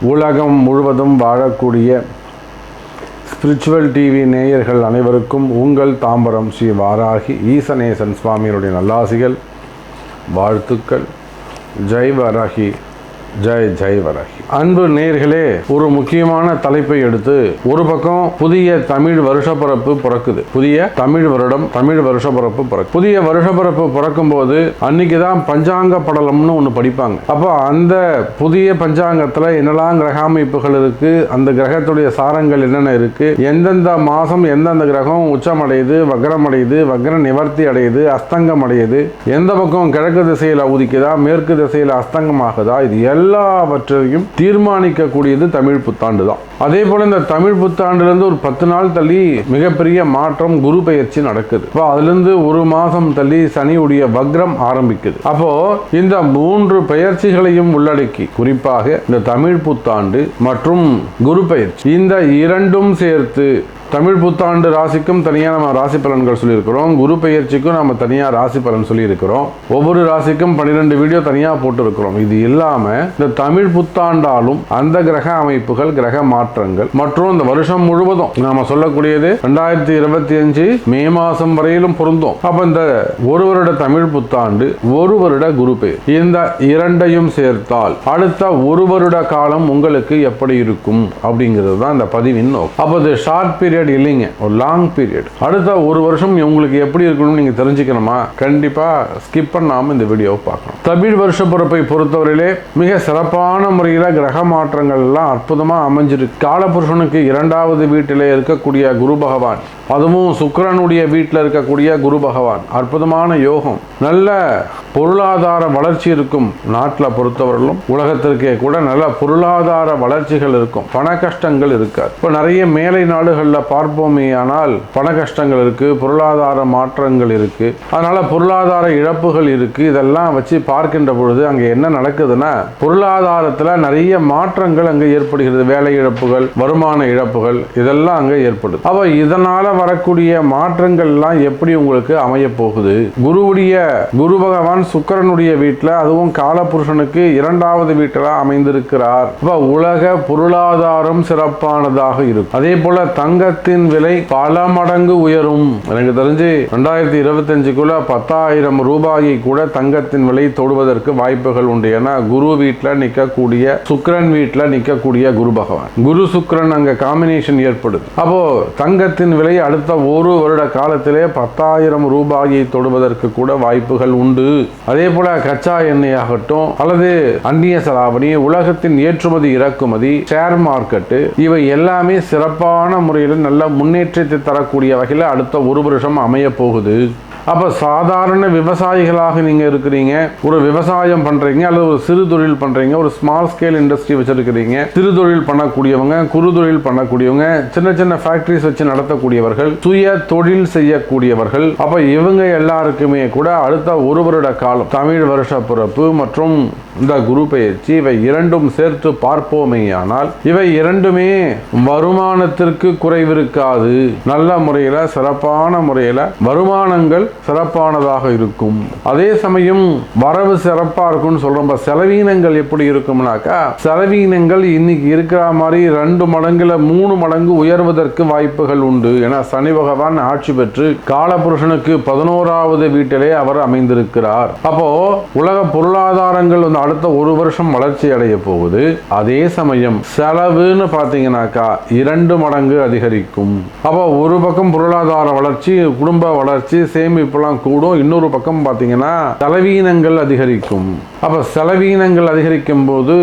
உலகம் முழுவதும் வாழக்கூடிய ஸ்பிரிச்சுவல் டிவி நேயர்கள் அனைவருக்கும் உங்கள் தாம்பரம் ஸ்ரீ வாராகி ஈசநேசன் சுவாமியினுடைய நல்லாசிகள் வாழ்த்துக்கள். ஜெய் வாராகி. ஜெய் ஜெய் வராகி. அன்பு நேர்களே ஒரு முக்கியமான தலைப்பை எடுத்து ஒரு பக்கம் புதிய தமிழ் வருஷப்பிறப்பு பிறக்குது. புதிய தமிழ் வருடம் தமிழ் வருஷப்பிறப்பு பிறக்கு. புதிய வருஷப்பிறப்பு பிறக்கும் போது அன்னைக்கு தான் பஞ்சாங்க படலம்னு ஒன்று படிப்பாங்க. அப்போ அந்த புதிய பஞ்சாங்கத்தில் என்னெல்லாம் கிரக அமைப்புகள் இருக்கு அந்த கிரகத்துடைய சாரங்கள் என்னென்ன இருக்கு எந்தெந்த மாதம் எந்தெந்த கிரகம் உச்சமடையுது வக்ரம் அடையுது வக்ர நிவர்த்தி அடையுது அஸ்தங்கம் அடையுது எந்த பக்கம் கிழக்கு திசையில் உதிக்குதா மேற்கு திசையில் அஸ்தங்கம் ஆகுதா இது எல்லாவற்றையும் தீர்மானிக்கக்கூடியது தமிழ் புத்தாண்டு தான் அதே போல இந்த தமிழ் புத்தாண்டுலேருந்து ஒரு பத்து நாள் தள்ளி மிகப்பெரிய மாற்றம் குரு பயிற்சி நடக்குது. இப்போ அதுலேருந்து ஒரு மாதம் தள்ளி சனியுடைய வக்ரம் ஆரம்பிக்குது. அப்போ இந்த மூன்று பெயர்ச்சிகளையும் உள்ளடக்கி குறிப்பாக இந்த தமிழ் புத்தாண்டு மற்றும் குரு பயிற்சி இந்த இரண்டும் சேர்த்து தமிழ் புத்தாண்டு ராசிக்கும் தனியாக நம்ம ராசி பலன்கள் சொல்லியிருக்கிறோம். குரு பெயர்ச்சிக்கும் நம்ம தனியாக ராசி பலன் சொல்லியிருக்கிறோம். ஒவ்வொரு ராசிக்கும் பன்னிரெண்டு வீடியோ தனியாக போட்டிருக்கிறோம். இது இல்லாமல் இந்த தமிழ் புத்தாண்டாலும் அந்த கிரக அமைப்புகள் கிரக மாற்றங்கள் மற்றும் இந்த வருஷம் முழுவதும் நாம சொல்லக்கூடியது ரெண்டாயிரத்தி இருபத்தி அஞ்சு மே மாதம் வரையிலும் பொருந்தும். அப்போ இந்த ஒரு வருட தமிழ் புத்தாண்டு ஒரு வருட குரு பெயர். இந்த இரண்டையும் சேர்த்தால் அடுத்த ஒரு வருட காலம் உங்களுக்கு எப்படி இருக்கும்? அப்படிங்கிறது தான் இந்த பதிவின் நோக்கம். அப்போ இது ஷார்ட் பீரியட் இல்லைங்க. ஒரு லாங் பீரியட் அடுத்த ஒரு வருஷம் உங்களுக்கு எப்படி இருக்கணும்னு நீங்க தெரிஞ்சுக்கணுமா? கண்டிப்பா ஸ்கிப் பண்ணாம இந்த வீடியோவை பார்க்கணும். தமிழ் வருஷ பிறப்பை பொறுத்தவரையிலே மிக சிறப்பான முறையில் கிரக மாற்றங்கள் எல்லாம் அற்புதமா அமைஞ்சிருக்கு. காலபுருஷனுக்கு இரண்டாவது வீட்டிலே இருக்கக்கூடிய குரு பகவான் அதுவும் சுக்கரனுடைய வீட்டில் இருக்கக்கூடிய குரு பகவான். அற்புதமான யோகம். நல்ல பொருளாதார வளர்ச்சி இருக்கும் நாட்டில் பொறுத்தவரையிலும். உலகத்திற்கே கூட நல்ல பொருளாதார வளர்ச்சிகள் இருக்கும். பண கஷ்டங்கள் இருக்காது. இப்போ நிறைய மேலை நாடுகளில் பார்ப்போமே ஆனால் பண கஷ்டங்கள் இருக்கு பொருளாதார மாற்றங்கள் இருக்கு. அதனால பொருளாதார இழப்புகள் இருக்கு. இதெல்லாம் வச்சு பார்க்கின்ற பொழுது அங்கே என்ன நடக்குதுன்னா பொருளாதாரத்தில் நிறைய மாற்றங்கள் அங்கே ஏற்படுகிறது. வேலை இழப்புகள் வருமான இழப்புகள் இதெல்லாம் அங்கே ஏற்படுது. அப்போ இதனால வரக்கூடிய மாற்றங்கள் எல்லாம் எப்படி உங்களுக்கு அமைய போகுது? குருவுடைய குரு பகவான் சுக்கிரனுடைய வீட்டில் அதுவும் காலபுருஷனுக்கு இரண்டாவது வீட்டில் அமைந்திருக்கிறார். உலக பொருளாதாரம் சிறப்பானதாக இருக்கும். அதே போல தங்க தங்கத்தின் விலை பல மடங்கு உயரும். எனக்கு தெரிஞ்சு ரெண்டாயிரத்தி இருபத்தி அஞ்சுக்குள்ள பத்தாயிரம் ரூபாயை கூட தங்கத்தின் விலை தொடுவதற்கு வாய்ப்புகள் உண்டு. ஏன்னா குரு வீட்டில் நிற்கக்கூடிய சுக்கிரன் வீட்டில் நிற்கக்கூடிய குரு பகவான். குரு சுக்கிரன் அங்க காம்பினேஷன் ஏற்படுது. அப்போ தங்கத்தின் விலை அடுத்த ஒரு வருட காலத்திலே பத்தாயிரம் ரூபாயை தொடுவதற்கு கூட வாய்ப்புகள் உண்டு. அதே போல கச்சா எண்ணெய் ஆகட்டும் அல்லது அந்நிய செலாவணி உலகத்தின் ஏற்றுமதி இறக்குமதி ஷேர் மார்க்கெட்டு இவை எல்லாமே சிறப்பான முறையில் நல்ல முன்னேற்றத்தை தரக்கூடிய வகையில் அடுத்த ஒரு வருஷம் அமைய போகுது. அப்போ சாதாரண விவசாயிகளாக நீங்கள் இருக்கிறீங்க ஒரு விவசாயம் பண்ணுறீங்க அல்லது ஒரு சிறு தொழில் பண்ணுறீங்க ஒரு ஸ்மால் ஸ்கேல் இண்டஸ்ட்ரி வச்சுருக்கிறீங்க சிறு தொழில் பண்ணக்கூடியவங்க குறு தொழில் பண்ணக்கூடியவங்க சின்ன சின்ன ஃபேக்ட்ரிஸ் வச்சு நடத்தக்கூடியவர்கள் சுய தொழில் செய்யக்கூடியவர்கள் அப்போ இவங்க எல்லாருக்குமே கூட அடுத்த ஒரு வருட காலம் தமிழ் வருஷ பிறப்பு மற்றும் இந்த குரு பயிற்சி இவை இரண்டும் சேர்த்து பார்ப்போமேயானால் இவை இரண்டுமே வருமானத்திற்கு குறைவிருக்காது நல்ல முறையில் சிறப்பான முறையில் வருமானங்கள் சிறப்பானதாக இருக்கும். அதே சமயம் வரவு சிறப்பா இருக்கும்னு சொல்றோம். செலவீனங்கள் எப்படி இருக்கும்னாக்கா செலவீனங்கள் இன்னைக்கு இருக்கிற மாதிரி ரெண்டு மடங்குல மூணு மடங்கு உயர்வதற்கு வாய்ப்புகள் உண்டு. ஏன்னா சனி பகவான் ஆட்சி பெற்று காலபுருஷனுக்கு பதினோராவது வீட்டிலே அவர் அமைந்திருக்கிறார். அப்போ உலக பொருளாதாரங்கள் வந்து அடுத்த ஒரு வருஷம் வளர்ச்சி அடைய போகுது. அதே சமயம் செலவுன்னு பார்த்தீங்கன்னாக்கா இரண்டு மடங்கு அதிகரிக்கும். அப்போ ஒரு பக்கம் பொருளாதார வளர்ச்சி குடும்ப வளர்ச்சி சேமிப்புலாம் கூடும். இன்னொரு பக்கம் பார்த்தீங்கன்னா செலவீனங்கள் அதிகரிக்கும். அப்போ செலவீனங்கள் அதிகரிக்கும் போது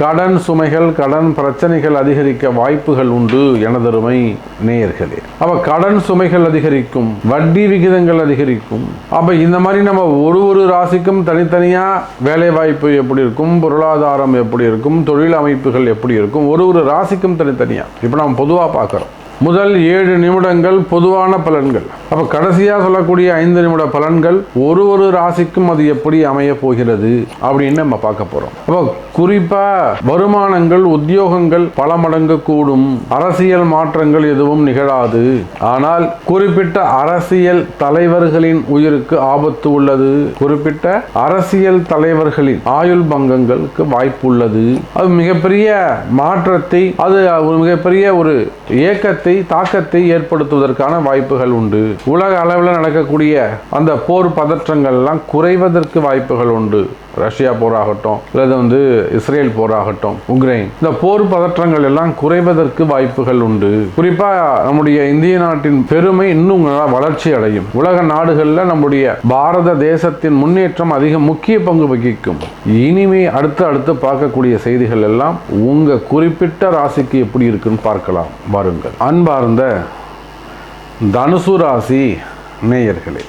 கடன் சுமைகள் கடன் பிரச்சனைகள் அதிகரிக்க வாய்ப்புகள் உண்டு எனதருமை நேயர்களே. அப்ப கடன் சுமைகள் அதிகரிக்கும் வட்டி விகிதங்கள் அதிகரிக்கும். அப்ப இந்த மாதிரி நம்ம ஒரு ஒரு ராசிக்கும் தனித்தனியா வேலை வாய்ப்பு எப்படி இருக்கும் பொருளாதாரம் எப்படி இருக்கும் தொழில் அமைப்புகள் எப்படி இருக்கும் ஒரு ஒரு ராசிக்கும் தனித்தனியா. இப்போ நம்ம பொதுவாக பார்க்குறோம். முதல் ஏழு நிமிடங்கள் பொதுவான பலன்கள். அப்ப கடைசியா சொல்லக்கூடிய ஐந்து நிமிட பலன்கள் ஒரு ஒரு ராசிக்கும் அது எப்படி அமைய போகிறது அப்படின்னு நம்ம பார்க்க போறோம். அப்போ குறிப்பா வருமானங்கள் உத்தியோகங்கள் பல மடங்கு கூடும். அரசியல் மாற்றங்கள் எதுவும் நிகழாது. ஆனால் குறிப்பிட்ட அரசியல் தலைவர்களின் உயிருக்கு ஆபத்து உள்ளது. குறிப்பிட்ட அரசியல் தலைவர்களின் ஆயுள் பங்கங்களுக்கு வாய்ப்பு உள்ளது. அது மிகப்பெரிய மாற்றத்தை அது மிகப்பெரிய ஒரு இயக்கத்தை தாக்கத்தை ஏற்படுத்துவதற்கான வாய்ப்புகள் உண்டு. உலக அளவில் நடக்கக்கூடிய அந்த போர் பதற்றங்கள்லாம் குறைவதற்கு வாய்ப்புகள் உண்டு. ரஷ்யா போராகட்டும் அல்லது வந்து இஸ்ரேல் போராகட்டும் உக்ரைன். இந்த போர் பதற்றங்கள் எல்லாம் குறைவதற்கு வாய்ப்புகள் உண்டு. குறிப்பாக நம்முடைய இந்திய நாட்டின் பெருமை இன்னும் நல்லா வளர்ச்சி அடையும். உலக நாடுகளில் நம்முடைய பாரத தேசத்தின் முன்னேற்றம் அதிக முக்கிய பங்கு வகிக்கும். இனிமே அடுத்து அடுத்து பார்க்கக்கூடிய செய்திகள் எல்லாம் உங்க குறிப்பிட்ட ராசிக்கு எப்படி இருக்குன்னு பார்க்கலாம். வாருங்கள். அன்பார்ந்த தனுசு ராசி நேயர்களே.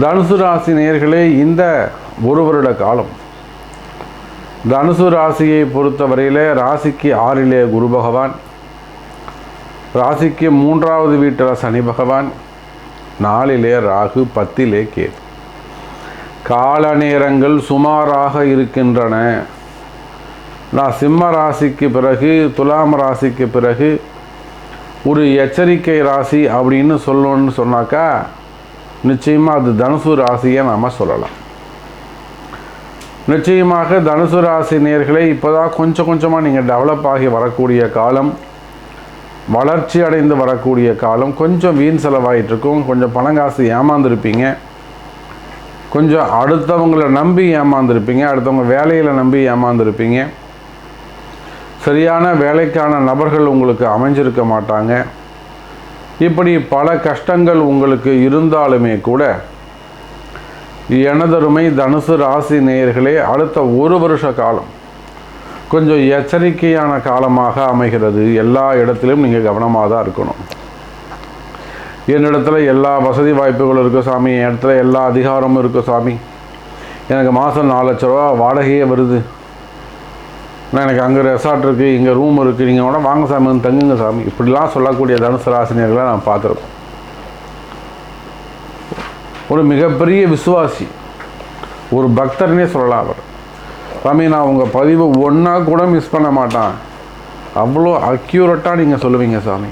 தனுசு ராசி நேயர்களே இந்த ஒரு வருட காலம். தனுசு ராசியை பொறுத்தவரையில் ராசிக்கு ஆறிலே குரு பகவான் ராசிக்கு மூன்றாவது வீட்டில் சனி பகவான் நாலிலே ராகு பத்திலே கேது. கால நேரங்கள் சுமாராக இருக்கின்றன. நான் சிம்ம ராசிக்கு பிறகு துலாம் ராசிக்கு பிறகு ஒரு எச்சரிக்கை ராசி அப்படின்னு சொல்லணும்னு சொன்னாக்கா நிச்சயமாக அது தனுசு ராசியை நாம் சொல்லலாம். நிச்சயமாக தனுசு ராசி நேர்களை இப்போதான் கொஞ்சம் கொஞ்சமாக நீங்கள் டெவலப் ஆகி வரக்கூடிய காலம் வளர்ச்சி அடைந்து வரக்கூடிய காலம் கொஞ்சம் வீண் செலவாயிட்டு இருக்கும் கொஞ்சம் பணங்காசு ஏமாந்துருப்பீங்க. கொஞ்சம் அடுத்தவங்களை நம்பி ஏமாந்துருப்பீங்க அடுத்தவங்க வேலையில் நம்பி ஏமாந்துருப்பீங்க. சரியான வேலைக்கான நபர்கள் உங்களுக்கு அமைஞ்சிருக்க மாட்டாங்க. இப்படி பல கஷ்டங்கள் உங்களுக்கு இருந்தாலுமே கூட எனதருமை தனுசு ராசி நேயர்களே அடுத்த ஒரு வருஷ காலம் கொஞ்சம் எச்சரிக்கையான காலமாக அமைகிறது. எல்லா இடத்திலும் நீங்கள் கவனமாக தான் இருக்கணும். என்னிடத்துல எல்லா வசதி வாய்ப்புகளும் இருக்குது சாமி. என் இடத்துல எல்லா அதிகாரமும் இருக்குது சாமி. எனக்கு மாதம் நாலு லட்ச ரூபா வாடகையே வருது. நான் எனக்கு அங்கே ரெசார்ட் இருக்குது இங்கே ரூம் இருக்குது நீங்கள் கூட வாங்க சாமி தங்குங்க சாமி. இப்படிலாம் சொல்லக்கூடிய தனுசு ராசினியர்களை நான் பார்த்துருக்கோம். ஒரு மிகப்பெரிய விசுவாசி. ஒரு பக்தர்னே சொல்லலாம் அவர். சாமி நான் உங்கள் பதிவு ஒன்றா கூட மிஸ் பண்ண மாட்டேன். அவ்வளோ அக்யூரட்டாக நீங்கள் சொல்லுவீங்க சாமி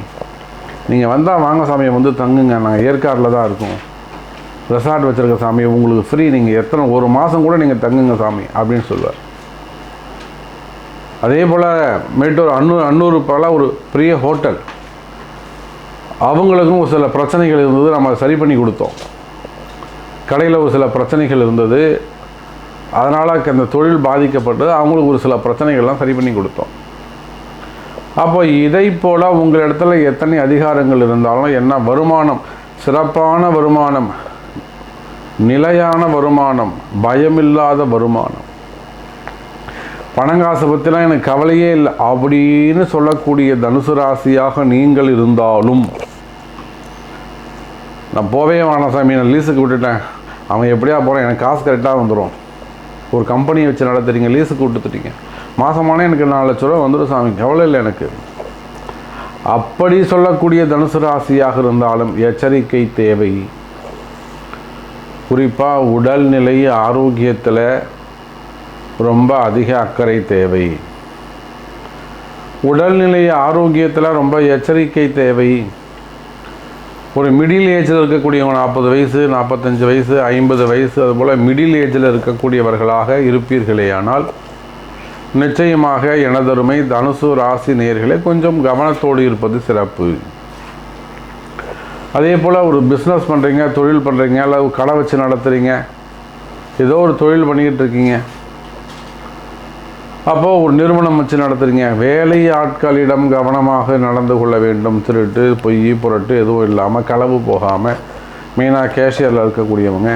நீங்கள் வந்தால் வாங்க சாமியை வந்து தங்குங்க. நாங்கள் ஏற்காடில் தான் இருக்கோம். ரெசார்ட் வச்சுருக்க சாமி உங்களுக்கு ஃப்ரீ நீங்கள் எத்தனை ஒரு மாதம் கூட நீங்கள் தங்குங்க சாமி அப்படின்னு சொல்லுவார். அதே போல் மேட்டூர் அன்னூர் அன்னூர் போல் ஒரு பெரிய ஹோட்டல் அவங்களுக்கும் ஒரு சில பிரச்சனைகள் இருந்தது நம்ம சரி பண்ணி கொடுத்தோம். கடையில் ஒரு சில பிரச்சனைகள் இருந்தது. அதனால் அந்த தொழில் பாதிக்கப்பட்டு அவங்களுக்கு ஒரு சில பிரச்சனைகள்லாம் சரி பண்ணி கொடுத்தோம். அப்போ இதை போல் உங்கள் இடத்துல எத்தனை அதிகாரங்கள் இருந்தாலும் என்ன வருமானம்? சிறப்பான வருமானம் நிலையான வருமானம் பயமில்லாத வருமானம். பணங்காசை பற்றிலாம் எனக்கு கவலையே இல்லை. அப்படின்னு சொல்லக்கூடிய தனுசு ராசியாக நீங்கள் இருந்தாலும். நான் போவே வேணாம் சாமி நான் லீஸுக்கு விட்டுட்டேன். அவன் எப்படியா போகிறான் எனக்கு காசு கரெக்டாக வந்துடும் ஒரு கம்பெனியை வச்சு நடத்துறீங்க லீஸுக்கு விட்டுத்துட்டீங்க மாதமான எனக்கு நாலு லட்ச ரூபா வந்துடும் சாமி. கவலை இல்லை எனக்கு. அப்படி சொல்லக்கூடிய தனுசு ராசியாக இருந்தாலும் எச்சரிக்கை தேவை. குறிப்பாக உடல்நிலை ஆரோக்கியத்தில் ரொம்ப அதிக அக்கறை தேவை. உடல்நிலை ஆரோக்கியத்தில் ரொம்ப எச்சரிக்கை தேவை. ஒரு மிடில் ஏஜில் இருக்கக்கூடியவங்க நாற்பது வயசு நாற்பத்தஞ்சு வயசு ஐம்பது வயசு அதுபோல் மிடில் ஏஜில் இருக்கக்கூடியவர்களாக இருப்பீர்களேயானால் நிச்சயமாக எனதருமை தனுசு ராசி நேர்களே கொஞ்சம் கவனத்தோடு இருப்பது சிறப்பு. அதே போல் ஒரு பிஸ்னஸ் பண்ணுறீங்க தொழில் பண்ணுறீங்க இல்லை கடை வச்சு நடத்துகிறீங்க ஏதோ ஒரு தொழில் பண்ணிக்கிட்டு இருக்கீங்க அப்போது ஒரு நிறுவனம் வச்சு நடத்துகிறீங்க வேலை ஆட்களிடம் கவனமாக நடந்து கொள்ள வேண்டும். திருட்டு பொய் புரட்டு எதுவும் இல்லாமல் களவு போகாமல் மெயினாக கேஷியரில் இருக்கக்கூடியவங்க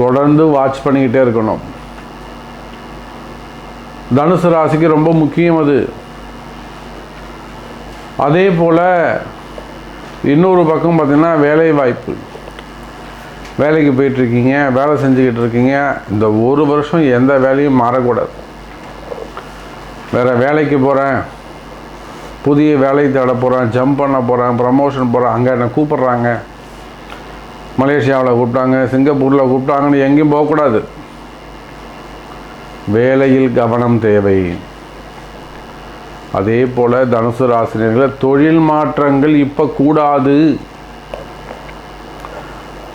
தொடர்ந்து வாட்ச் பண்ணிக்கிட்டே இருக்கணும். தனுசு ராசிக்கு ரொம்ப முக்கியம் அது. அதே போல் இன்னொரு பக்கம் பார்த்திங்கன்னா வேலை வாய்ப்பு. வேலைக்கு போயிட்டுருக்கீங்க வேலை செஞ்சுக்கிட்டு இருக்கீங்க. இந்த ஒரு வருஷம் எந்த வேலையும் மாறக்கூடாது. வேறு வேலைக்கு போகிறேன் புதிய வேலை தேட போகிறேன் ஜம்ப் பண்ண போகிறேன் ப்ரமோஷன் போகிறேன் அங்கே என்னை கூப்பிட்றாங்க? மலேசியாவில் கூப்பிட்டாங்க சிங்கப்பூரில் கூப்பிட்டாங்கன்னு எங்கேயும் போகக்கூடாது வேலையில் கவனம் தேவை. அதே போல் தனுசு ஆசிரியர்களை தொழில் மாற்றங்கள் இப்போ கூடாது.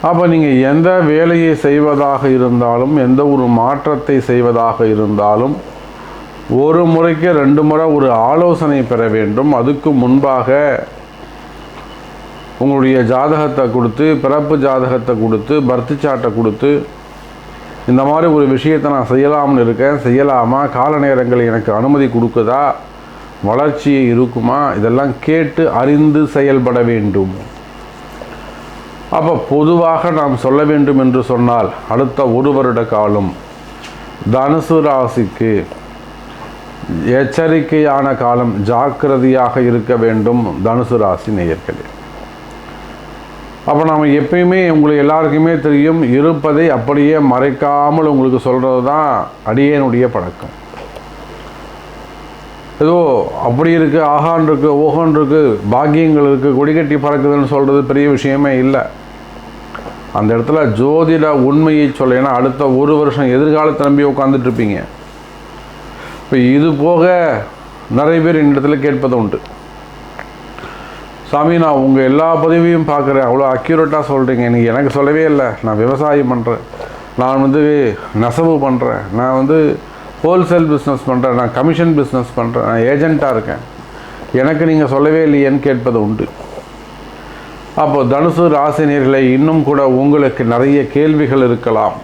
அப்போ நீங்கள் எந்த வேலையை செய்வதாக இருந்தாலும் எந்த ஒரு மாற்றத்தை செய்வதாக இருந்தாலும் ஒரு முறைக்கு ரெண்டு முறை ஒரு ஆலோசனை பெற வேண்டும். அதுக்கு முன்பாக உங்களுடைய ஜாதகத்தை கொடுத்து பிறப்பு ஜாதகத்தை கொடுத்து பர்த்து சாட்டை கொடுத்து இந்த மாதிரி ஒரு விஷயத்தை நான் செய்யலாம்னு இருக்கேன். செய்யலாமா? கால நேரங்கள் எனக்கு அனுமதி கொடுக்குதா? வளர்ச்சி இருக்குமா? இதெல்லாம் கேட்டு அறிந்து செயல்பட வேண்டும். அப்போ பொதுவாக நாம் சொல்ல வேண்டும் என்று சொன்னால் அடுத்த ஒரு வருட காலம் தனுசு ராசிக்கு எச்சரிக்கையான காலம் ஜாக்கிரதையாக இருக்க வேண்டும் தனுசு ராசி நேயர்களே. அப்போ நாம் எப்பயுமே உங்களுக்கு எல்லாருக்குமே தெரியும் இருப்பதை அப்படியே மறைக்காமல் உங்களுக்கு சொல்கிறது தான் அடியேனுடைய பழக்கம். ஏதோ அப்படி இருக்குது ஆகான் இருக்குது ஓஹான் இருக்குது பாக்கியங்கள் இருக்குது கொடிகட்டி பறக்குதுன்னு சொல்கிறது பெரிய விஷயமே இல்லை. அந்த இடத்துல ஜோதிட உண்மையை சொல்ல ஏன்னா அடுத்த ஒரு வருஷம் எதிர்காலத்தை நம்பி உட்காந்துட்டு இருப்பீங்க. இப்போ இது போக நிறைய பேர் இந்த இடத்துல கேட்பது உண்டு. சாமி நான் உங்கள் எல்லா பதிவையும் பார்க்குறேன். அவ்வளோ அக்யூரேட்டாக சொல்கிறீங்க நீங்கள் எனக்கு சொல்லவே இல்லை. நான் விவசாயம் பண்ணுறேன் நான் வந்து நெசவு பண்ணுறேன் நான் வந்து ஹோல்சேல் பிஸ்னஸ் பண்ணுறேன் நான் கமிஷன் பிஸ்னஸ் பண்ணுறேன் நான் ஏஜெண்ட்டாக இருக்கேன். எனக்கு நீங்கள் சொல்லவே இல்லையேன்னு கேட்பது உண்டு. அப்போ தனுசு ராசினியர்களை இன்னும் கூட உங்களுக்கு நிறைய கேள்விகள் இருக்கலாம்.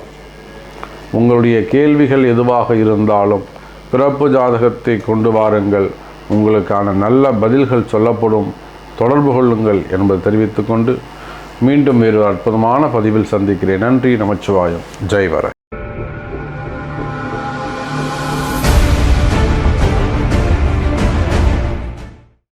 உங்களுடைய கேள்விகள் எதுவாக இருந்தாலும். பிறப்பு ஜாதகத்தை கொண்டு வாருங்கள். உங்களுக்கான நல்ல பதில்கள் சொல்லப்படும். தொடர்பு கொள்ளுங்கள் என்பதை தெரிவித்துக்கொண்டு மீண்டும் வேறு அற்புதமான பதிவில் சந்திக்கிறேன். நன்றி நமச்சிவாயம். ஜெய்வர